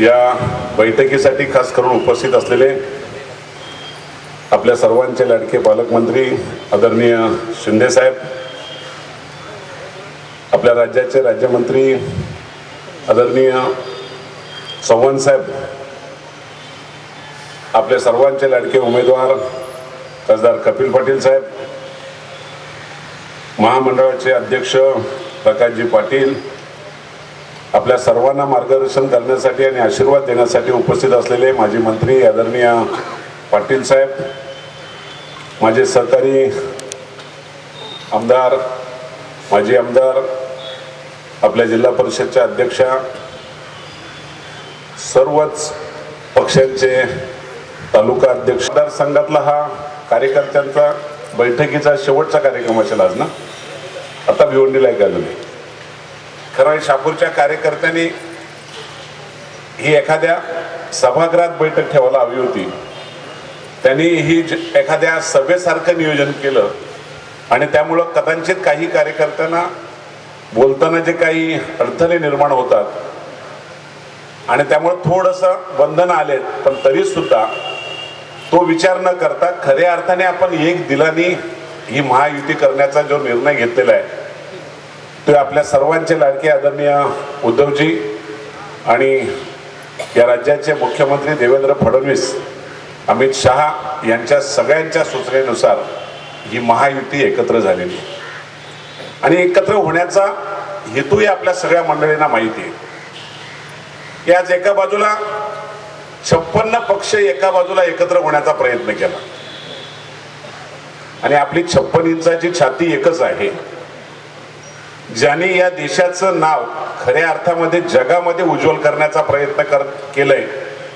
या बैठकीसाठी खास करून उपस्थित असलेले आपल्या सर्वांचे लाडके पालकमंत्री आदरणीय शिंदेसाहेब आपल्या राज्याचे राज्यमंत्री आदरणीय चव्हाण साहेब आपले सर्वांचे लाडके उमेदवार खासदार कपिल पाटील साहेब महामंडळाचे अध्यक्ष प्रकाशजी पाटील आपल्या सर्वांना मार्गदर्शन करण्यासाठी आणि आशीर्वाद देण्यासाठी उपस्थित असलेले माजी मंत्री आदरणीय पाटील साहेब माझे सहकारी आमदार माजी आमदार आपल्या जिल्हा परिषदच्या अध्यक्षा सर्वच पक्षांचे तालुका अध्यक्ष संघातला हा कार्यकर्त्यांचा बैठकीचा शेवटचा कार्यक्रम असेल आज ना? आता भिवंडीला आहे कारण खरं शापूरच्या कार्यकर्त्यांनी ही एखाद्या सभागृहात बैठक ठेवायला हवी होती. त्यांनी ही एखाद्या सभेसारखं नियोजन केलं आणि त्यामुळं कदाचित काही कार्यकर्त्यांना बोलताना जे काही अडथळे निर्माण होतात आणि त्यामुळे थोडंसं बंधन आलेत पण तरी सुद्धा तो विचार न करता खऱ्या अर्थाने आपण एक दिलानी ही महायुती करण्याचा जो निर्णय घेतलेला आहे ते आपल्या सर्वांचे लाडके आदरणीय उद्धवजी आणि या राज्याचे मुख्यमंत्री देवेंद्र फडणवीस अमित शहा यांच्या सगळ्यांच्या सूचनेनुसार ही महायुती एकत्र झालेली आणि एकत्र होण्याचा हेतूही आपल्या सगळ्या मंडळींना माहिती आहे. की आज एका बाजूला छप्पन्न पक्ष एका बाजूला एकत्र होण्याचा प्रयत्न केला. आणि आपली छप्पन इंचाची छाती एकच आहे. ज्याने या देशाचं नाव खऱ्या अर्थामध्ये जगामध्ये उज्ज्वल करण्याचा प्रयत्न कर केलंय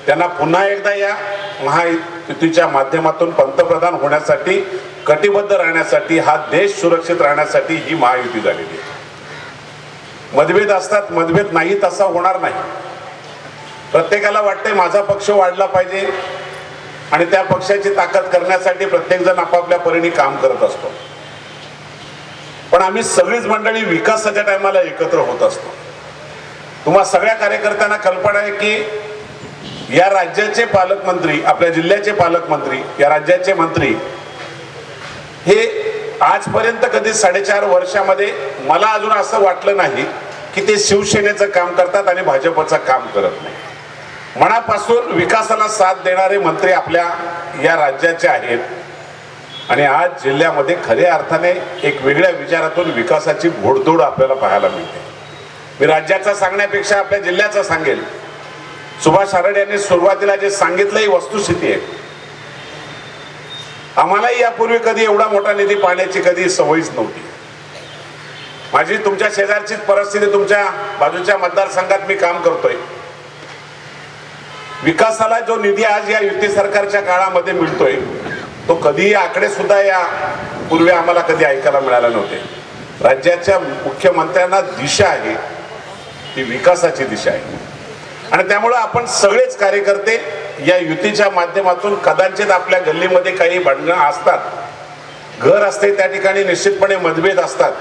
त्यांना पुन्हा एकदा या महायुतीच्या माध्यमातून पंतप्रधान होण्यासाठी कटिबद्ध राहण्यासाठी हा देश सुरक्षित राहण्यासाठी ही महायुती झालेली आहे. मतभेद असतात मतभेद नाही तसा होणार नाही. प्रत्येकाला वाटतंय माझा पक्ष वाढला पाहिजे आणि त्या पक्षाची ताकद करण्यासाठी प्रत्येकजण आपापल्या परीने काम करत असतो. पण आम्ही सगळीच मंडळी विकासाच्या टायमाला एकत्र होत असतो. तुम्हा सगळ्या कार्यकर्त्यांना कल्पना आहे की या राज्याचे पालकमंत्री आपल्या जिल्ह्याचे पालकमंत्री या राज्याचे मंत्री हे आजपर्यंत कधी साडेचार वर्षामध्ये मला अजून असं वाटलं नाही की ते शिवसेनेचं काम करतात आणि भाजपचं काम करत नाही. मनापासून विकासाला साथ देणारे मंत्री आपल्या या राज्याचे आहेत. आणि आज जिल्ह्यामध्ये खऱ्या अर्थाने एक वेगळ्या विचारातून विकासाची घोडदौड आपल्याला पाहायला मिळते. मी राज्याचा सांगण्यापेक्षा आपल्या जिल्ह्याचा सांगेल. सुभाष हरड यांनी सुरुवातीला जे सांगितलं ही वस्तुस्थिती आहे. आम्हालाही यापूर्वी कधी एवढा मोठा निधी पाहण्याची कधी सवयीच नव्हती. माझी तुमच्या शेजारचीच परिस्थिती तुमच्या बाजूच्या मतदारसंघात मी काम करतोय. विकासाला जो निधी आज या युती सरकारच्या काळामध्ये मिळतोय तो कधीही आकडे सुद्धा या पूर्वी आम्हाला कधी ऐकायला मिळाले नव्हते. राज्याच्या मुख्यमंत्र्यांना दिशा आहे ती विकासाची दिशा आहे. आणि त्यामुळं आपण सगळेच कार्यकर्ते या युतीच्या माध्यमातून कदाचित आपल्या गल्लीमध्ये काही भांडणं असतात. घर असते त्या ठिकाणी निश्चितपणे मतभेद असतात.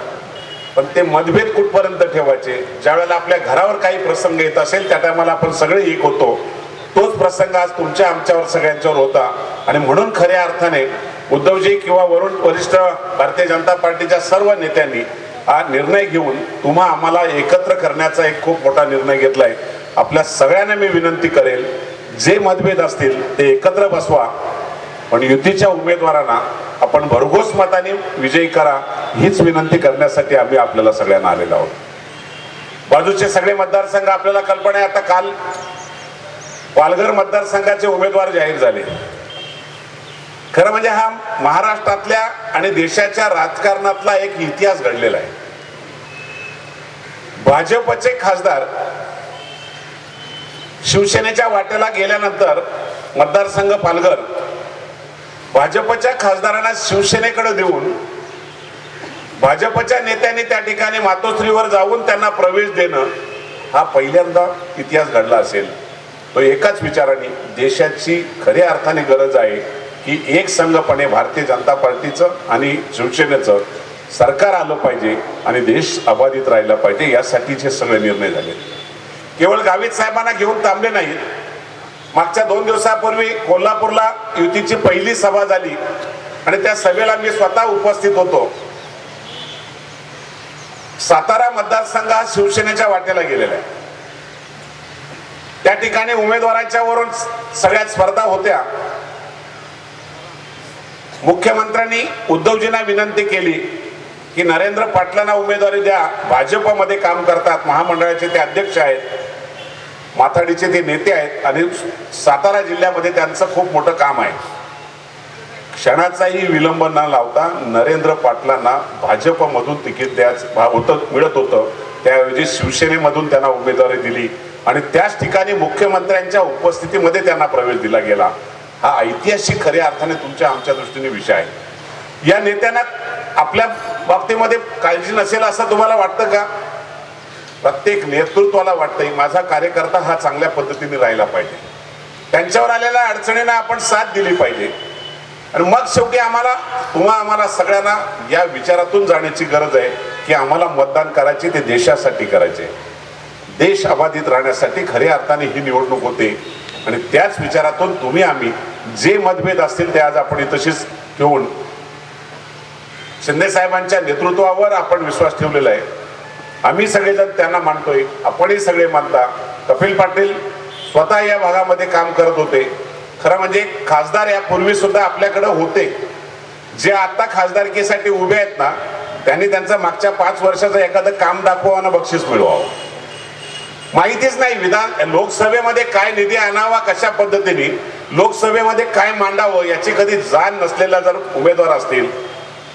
पण ते मतभेद कुठपर्यंत ठेवायचे? ज्या वेळेला आपल्या घरावर काही प्रसंग येत असेल त्या टायमाला आपण सगळे एक होतो. तोच प्रसंग आज तुमच्या आमच्यावर सगळ्यांच्यावर होता. आणि म्हणून खऱ्या अर्थाने उद्धवजी किंवा वरुण वरिष्ठ भारतीय जनता पार्टीच्या सर्व नेत्यांनी हा निर्णय घेऊन तुम्हा आम्हाला एकत्र करण्याचा एक खूप मोठा निर्णय घेतलाय. आपल्या सगळ्यांना मी विनंती करेल जे मतभेद असतील ते एकत्र बसवा. पण युतीच्या उमेदवारांना आपण भरघोस मताने विजयी करा हीच विनंती करण्यासाठी आम्ही आपल्याला सगळ्यांना आलेलो आहोत. बाजूचे सगळे मतदारसंघ आपल्याला कल्पना आहे आता काल पालघर मतदारसंघाचे उमेदवार जाहीर झाले. खरं म्हणजे हा महाराष्ट्रातल्या आणि देशाच्या राजकारणातला एक इतिहास घडलेला आहे. भाजपचे खासदार शिवसेनेच्या वाटेला गेल्यानंतर मतदारसंघ पालघर भाजपच्या खासदारांना शिवसेनेकडे देऊन भाजपच्या नेत्यांनी त्या ठिकाणी मातोश्रीवर जाऊन त्यांना प्रवेश देणं हा पहिल्यांदा इतिहास घडला असेल. तो एकाच विचाराने देशाची खऱ्या अर्थाने गरज आहे की एक संघपणे भारतीय जनता पार्टीचं आणि शिवसेनेचं सरकार आलं पाहिजे आणि देश अबाधित राहिला पाहिजे यासाठीचे सगळे निर्णय झाले. केवळ गावित साहेबांना घेऊन थांबले नाहीत. मागच्या दोन दिवसापूर्वी कोल्हापूरला युतीची पहिली सभा झाली आणि त्या सभेला मी स्वतः उपस्थित होतो. सातारा मतदारसंघ हा शिवसेनेच्या वाटेला गेलेला आहे. त्या ठिकाणी उमेदवारांच्या वरून सगळ्यात स्पर्धा होत्या. मुख्यमंत्र्यांनी उद्धवजींना विनंती केली की नरेंद्र पाटलांना उमेदवारी द्या. भाजपमध्ये काम करतात महामंडळाचे ते अध्यक्ष आहेत माथाडीचे ते नेते आहेत आणि सातारा जिल्ह्यामध्ये त्यांचं खूप मोठं काम आहे. क्षणाचाही विलंब न लावता नरेंद्र पाटलांना भाजपमधून तिकीट द्यायचं होतं मिळत होतं. त्याऐवजी शिवसेनेमधून त्यांना उमेदवारी दिली. आणि त्याच ठिकाणी मुख्यमंत्र्यांच्या उपस्थितीमध्ये त्यांना प्रवेश दिला गेला. हा ऐतिहासिक खऱ्या अर्थाने तुमच्या आमच्या दृष्टीने विषय आहे. या नेत्यांना आपल्या बाबतीमध्ये काळजी नसेल असं तुम्हाला वाटतं का? प्रत्येक नेतृत्वाला वाटतं माझा कार्यकर्ता हा चांगल्या पद्धतीने राहिला पाहिजे. त्यांच्यावर आलेल्या अडचणींना आपण साथ दिली पाहिजे. आणि मग शेवटी आम्हाला तुम्हा आम्हाला सगळ्यांना या विचारातून जाण्याची गरज आहे की आम्हाला मतदान करायचे ते देशासाठी करायचे. देश अबाधित राहण्यासाठी खऱ्या अर्थाने ही निवडणूक होते. आणि त्याच विचारातून तुम्ही आम्ही जे मतभेद असतील ते आज आपण तशीच ठेवून शिंदे साहेबांच्या नेतृत्वावर आपण विश्वास ठेवलेला आहे. आम्ही सगळेजण त्यांना मानतोय. आपणही सगळे मानता. कपिल पाटील स्वतः या भागामध्ये काम करत होते. खरं म्हणजे खासदार यापूर्वी सुद्धा आपल्याकडे होते. जे आता खासदारकीसाठी उभे आहेत ना त्यांनी त्यांचं मागच्या पाच वर्षाचं एखादं काम दाखवावं बक्षीस मिळवावं. माहितीच नाही विधान. लोकसभेमध्ये काय निधी आणावा कशा पद्धतीने? लोकसभेमध्ये काय मांडावं याची कधी जाण नसलेला जर उमेदवार असतील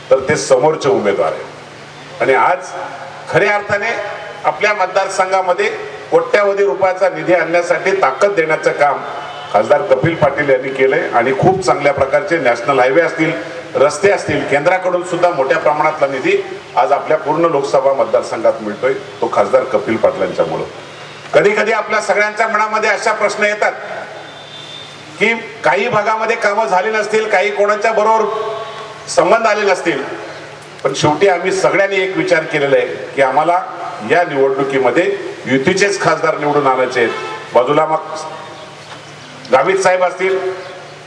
तर ते समोरचे उमेदवार आहेत. आणि आज खऱ्या अर्थाने आपल्या मतदारसंघामध्ये कोट्यावधी रुपयाचा निधी आणण्यासाठी ताकद देण्याचं काम खासदार कपिल पाटील यांनी केलंय आणि खूप चांगल्या प्रकारचे नॅशनल हायवे असतील रस्ते असतील केंद्राकडून सुद्धा मोठ्या प्रमाणातला निधी आज आपल्या पूर्ण लोकसभा मतदारसंघात मिळतोय तो खासदार कपिल पाटलांच्यामुळं. कधी कधी आपल्या सगळ्यांच्या मनामध्ये अशा प्रश्न येतात की काही भागामध्ये कामं झाली नसतील काही कोणाच्या बरोबर संबंध आले नसतील. पण शेवटी आम्ही सगळ्यांनी एक विचार केलेला आहे की आम्हाला या निवडणुकीमध्ये युतीचेच खासदार निवडून आणायचे आहेत. बाजूला मग गावित साहेब असतील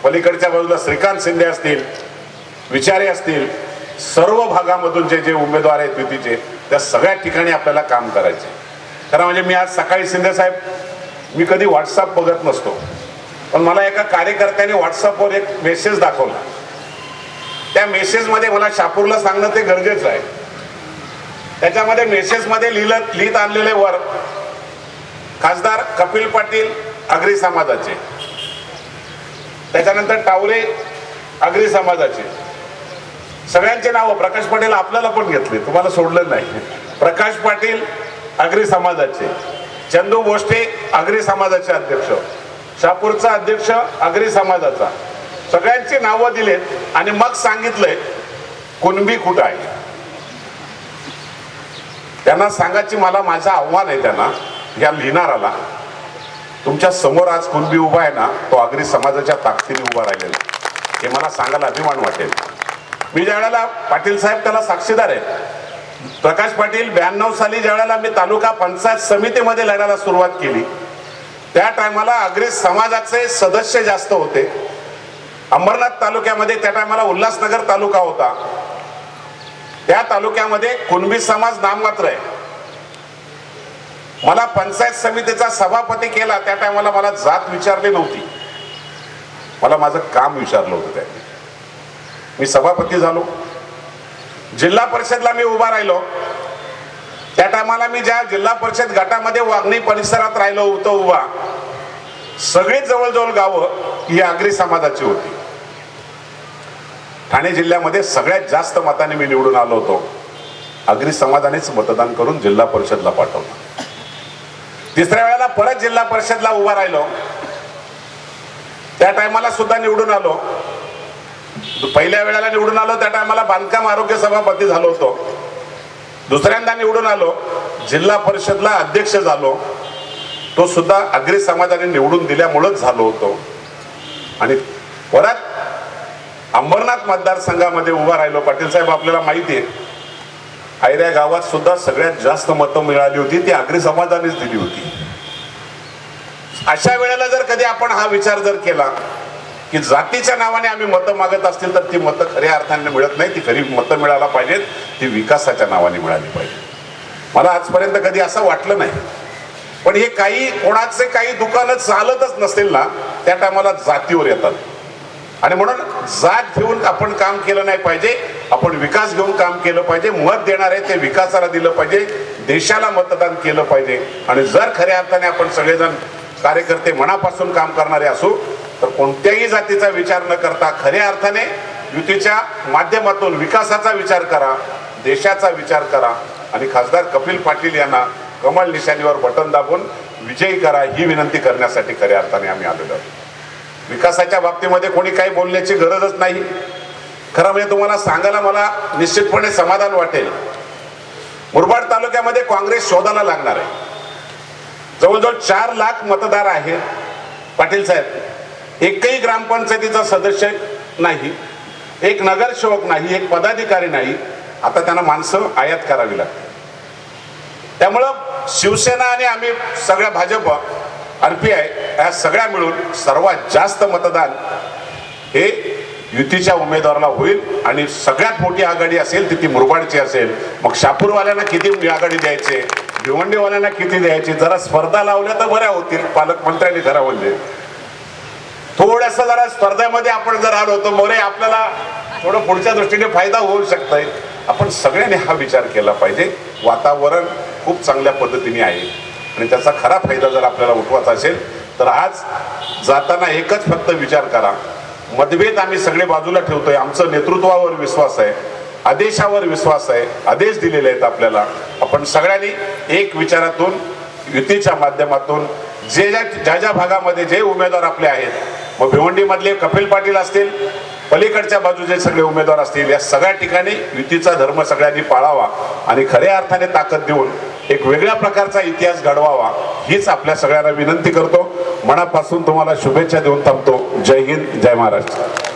पलीकडच्या बाजूला श्रीकांत शिंदे असतील विचारे असतील सर्व भागामधून जे जे उमेदवार आहेत युतीचे त्या सगळ्या ठिकाणी आपल्याला काम करायचे. खरं म्हणजे मी आज सकाळी शिंदे साहेब मी कधी व्हॉट्सअप बघत नसतो. पण मला एका कार्यकर्त्याने व्हॉट्सअपवर एक मेसेज दाखवला. त्या मेसेजमध्ये मला शापूरला सांगणं ते गरजेचं आहे. त्याच्यामध्ये मेसेजमध्ये लिहिलं लिहित आणलेले वर खासदार कपिल पाटील अग्री समाजाचे. त्याच्यानंतर टावरे अग्री समाजाचे. सगळ्यांचे नावं प्रकाश पाटील आपल्याला पण घेतले तुम्हाला सोडलं नाही. प्रकाश पाटील आगरी समाजाचे. चंदू गोष्टे आगरी समाजाचे अध्यक्ष. शापूरचा अध्यक्ष आगरी समाजाचा. सगळ्यांची नावं दिलेत आणि मग सांगितलंय कुणबी कुठं आहे? त्यांना सांगायची मला माझं आव्हान आहे त्यांना या लिहिणाराला. तुमच्यासमोर आज कुणबी उभा आहे ना तो आगरी समाजाच्या ताकदीने उभा राहिलेला हे मला सांगायला अभिमान वाटेल. मी ज्या वेळेला पाटील साहेब त्याला साक्षीदार आहेत प्रकाश पाटील ब्याण्णव साली ज्यावेळेला मी तालुका पंचायत समितीमध्ये लढायला सुरुवात केली त्या टायमाला आगरी समाजाचे सदस्य जास्त होते. अंबरनाथ तालुक्यामध्ये त्या टायमाला उल्हासनगर तालुका होता. त्या तालुक्यामध्ये कुणबी समाज नाममात्र आहे. मला पंचायत समितीचा सभापती केला त्या टायमाला मला जात विचारली नव्हती. मला माझं काम विचारलं होतं त्यांनी मी सभापती झालो. जिल्हा परिषदला मी उभा राहिलो. त्या टायमाला मी ज्या जिल्हा परिषद गटामध्ये वागणी परिसरात राहिलो होतो उभा. सगळी जवळजवळ गावं ही आगरी समाजाची होती. ठाणे जिल्ह्यामध्ये सगळ्यात जास्त मताने मी निवडून आलो होतो. आगरी समाजानेच मतदान करून जिल्हा परिषदला पाठवलं. तिसऱ्या वेळेला परत जिल्हा परिषदला उभा राहिलो. त्या टायमाला सुद्धा निवडून आलो. पहिल्या वेळेला निवडून आलो त्या टायमाला बांधकाम आरोग्य सभापती झालो होतो. दुसऱ्यांदा निवडून आलो जिल्हा परिषदला अध्यक्ष झालो. तो सुद्धा अग्री समाजाने निवडून दिल्यामुळंच झालो होतो. आणि परत अंबरनाथ मतदारसंघामध्ये उभा राहिलो. पाटील साहेब आपल्याला माहिती आहे आयऱ्या गावात सुद्धा सगळ्यात जास्त मतं मिळाली होती ती आगरी समाजानेच दिली होती. अशा वेळेला जर कधी आपण हा विचार जर केला की जातीच्या नावाने आम्ही मतं मागत असतील तर ती मतं खऱ्या अर्थाने मिळत नाही. ती खरी मतं मिळायला पाहिजेत. ती विकासाच्या नावाने मिळाली पाहिजे मला आजपर्यंत कधी असं वाटलं नाही. पण हे काही कोणाचे काही दुकानं चालतच नसतील ना त्या टायमाला जातीवर येतात. आणि म्हणून जात घेऊन आपण काम केलं नाही पाहिजे. आपण विकास घेऊन काम केलं पाहिजे. मत देणारे ते विकासाला दिलं पाहिजे. देशाला मतदान केलं पाहिजे. आणि जर खऱ्या अर्थाने आपण सगळेजण कार्यकर्ते मनापासून काम करणारे असू तर कोणत्याही जातीचा विचार न करता खऱ्या अर्थाने युतीच्या माध्यमातून विकासाचा विचार करा देशाचा विचार करा. आणि खासदार कपिल पाटील यांना कमळ निशाणीवर बटन दाबून विजयी करा ही विनंती करण्यासाठी खऱ्या अर्थाने आम्ही आलेलो आहोत. विकासाच्या बाबतीमध्ये कोणी काही बोलण्याची गरजच नाही. खरं म्हणजे तुम्हाला सांगायला मला निश्चितपणे समाधान वाटेल. मुरबाड तालुक्यामध्ये काँग्रेस शोधायला लागणार आहे. जवळजवळ चार लाख मतदार आहेत. पाटील साहेब एकही ग्रामपंचायतीचा सदस्य नाही एक नगरसेवक नाही एक पदाधिकारी नाही आता त्यांना माणसं आयात करावी लागतात. त्यामुळं शिवसेना आणि आम्ही सगळ्या भाजप आरपीआय या सगळ्या मिळून सर्वात जास्त मतदान हे युतीच्या उमेदवाराला होईल आणि सगळ्यात मोठी आघाडी असेल ती ती मुरबाडची असेल. मग शापूरवाल्यांना किती आघाडी द्यायचे? भिवंडीवाल्यांना किती द्यायची? जरा स्पर्धा लावल्या तर बऱ्या होतील पालकमंत्र्यांनी खरं थोडस जरा स्पर्धेमध्ये आपण जर आलो तर मोरे आपल्याला थोडं पुढच्या दृष्टीने फायदा होऊ शकतोय. आपण सगळ्यांनी हा विचार केला पाहिजे. वातावरण खूप चांगल्या पद्धतीने आहे. आणि त्याचा खरा फायदा जर आपल्याला उठवायचा असेल तर आज जाताना एकच फक्त विचार करा. मतभेद आम्ही सगळे बाजूला ठेवतोय. आमचं नेतृत्वावर विश्वास आहे. आदेशावर विश्वास आहे. आदेश दिलेले आहेत आपल्याला. आपण सगळ्यांनी एक विचारातून युतीच्या माध्यमातून जे ज्या ज्या ज्या भागामध्ये जे उमेदवार आपले आहेत मग भिवंडीमधले कपिल पाटील असतील पलीकडच्या बाजूचे सगळे उमेदवार असतील या सगळ्या ठिकाणी युतीचा धर्म सगळ्यांनी पाळावा आणि खऱ्या अर्थाने ताकद देऊन एक वेगळ्या प्रकारचा इतिहास घडवावा हीच आपल्या सगळ्यांना विनंती करतो. मनापासून तुम्हाला शुभेच्छा देऊन थांबतो. जय हिंद जय महाराष्ट्र.